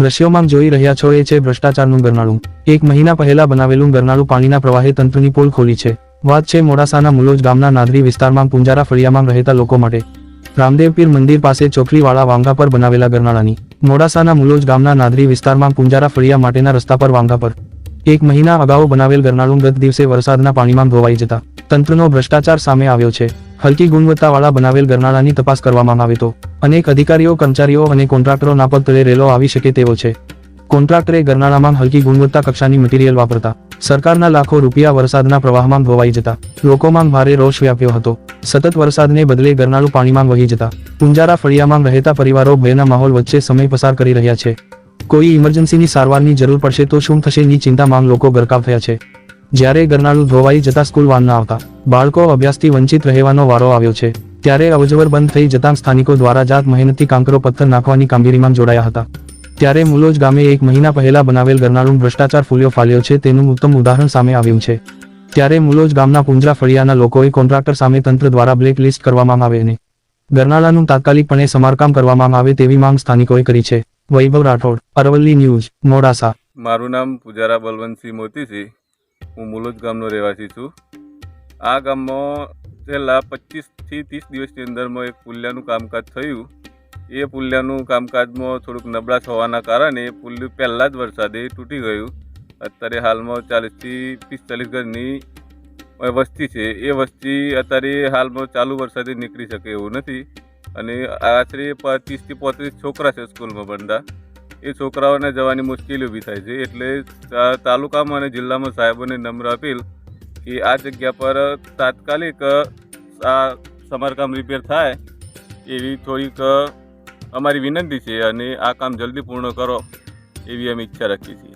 દ્રશ્યોમાં જોઈ રહ્યા છો એ છે ભ્રષ્ટાચારનું ગરનાળું. એક મહિના પહેલા બનાવેલું ગરનાળું પાણીના પ્રવાહે તંત્રની પોલ ખોલી છે. વાત છે મોડાસાના મુલોજ ગામના નાદરી વિસ્તારમાં પુંજારા ફળિયામાં રહેતા લોકો માટે. રામદેવપીર મંદિર પાસે ચોકડીવાળા વાંગા પર બનાવેલા ગરનાળાની. મોડાસાના મુલોજ ગામના નાદરી વિસ્તારમાં પુંજારા ફળિયા માટેના રસ્તા પર વાંગા પર. એક મહિના અગાઉ બનાવેલ ગરનાળું ગત દિવસે વરસાદના પાણીમાં ધોવાઈ જતા તંત્રનો ભ્રષ્ટાચાર સામે આવ્યો છે. હલકી ગુણવત્તાવાળા બનાવેલ ગરનાળાની તપાસ કરવામાં આવે તો અનેક અધિકારીઓ, કર્મચારીઓ અને કોન્ટ્રાક્ટરો નાપદ તળે રેલો આવી શકે તેવો છે. કોન્ટ્રાક્ટરે ગરનાળામાં હલકી ગુણવત્તા કક્ષાની મટીરીયલ વાપરતા સરકારના લાખો રૂપિયા વરસાદના પ્રવાહમાં ધોવાઈ જતા લોકોમાં ભારે રોષ વ્યાપ્યો હતો. સતત વરસાદને બદલે ગરનાળું પાણીમાં વહી જતા પુંજારા ફળિયામાં રહેતા પરિવારો ભયના માહોલ વચ્ચે સમય પસાર કરી રહ્યા છે. કોઈ ઇમરજન્સીની સારવારની જરૂર પડશે તો શું થશે ની ચિંતામાં લોકો ગરકાવ થયા છે. જ્યારે ગરનાળું ધોવાઈ જતા સ્કૂલ વાન ના આવતા બાળકો અભ્યાસથી વંચિત રહેવાનો વારો આવ્યો છે, ત્યારે અવજવર બંધ થઈ જતા સ્થાનિકો દ્વારા જાત મહેનતથી કાંકરો પથ્થર નાખવાની કામગીરીમાં જોડાયા હતા. ત્યારે મુલોજ ગામે એક મહિના પહેલા બનાવેલ ગરનાળું ભ્રષ્ટાચાર ફૂલ્યો ફાલ્યો છે તેનું ઉત્તમ ઉદાહરણ સામે આવ્યું છે. ત્યારે મુલોજ ગામના પુંજરા ફળિયાના લોકોએ કોન્ટ્રાક્ટર સામે તંત્ર દ્વારા બ્લેક લિસ્ટ કરવામાં આવે અને ગરનાળાનું તાત્કાલિકપણે સમારકામ કરવામાં આવે તેવી માંગ સ્થાનિકોએ કરી છે. વૈભવ રાઠોડ, અરવલ્લી ન્યૂઝ, મોડાસા. મારું નામ પૂજારા બલવંતસિંહ મોતી છે હું મુલોજ ગામનો રહેવાસી છું. આ ગામમાં છેલ્લા પચીસથી ત્રીસ દિવસની અંદરમાં એક પુલિયાનું કામકાજ થયું. એ પુલિયાનું કામકાજમાં થોડુંક નબળા હોવાના કારણે પુલિયું પહેલાં જ વરસાદે તૂટી ગયું. અત્યારે હાલમાં ચાલીસથી પિસ્તાલીસ ગજની વસ્તી છે. એ વસ્તી અત્યારે હાલમાં ચાલુ વરસાદે નીકળી શકે એવું નથી. અને આશરે ત્રીસથી પોત્રીસ છોકરા છે સ્કૂલમાં ભણતા એ છોકરાઓને જવાની મુશ્કેલી ઊભી થાય છે. એટલે તાલુકામાં અને જિલ્લામાં સાહેબોને નમ્ર અપીલ કે આ જગ્યા પર તાત્કાલિક આ સમારકામ રિપેર થાય એવી થોડીક અમારી વિનંતી છે અને આ કામ જલ્દી પૂર્ણ કરો એવી અમે ઈચ્છા રાખીએ છીએ.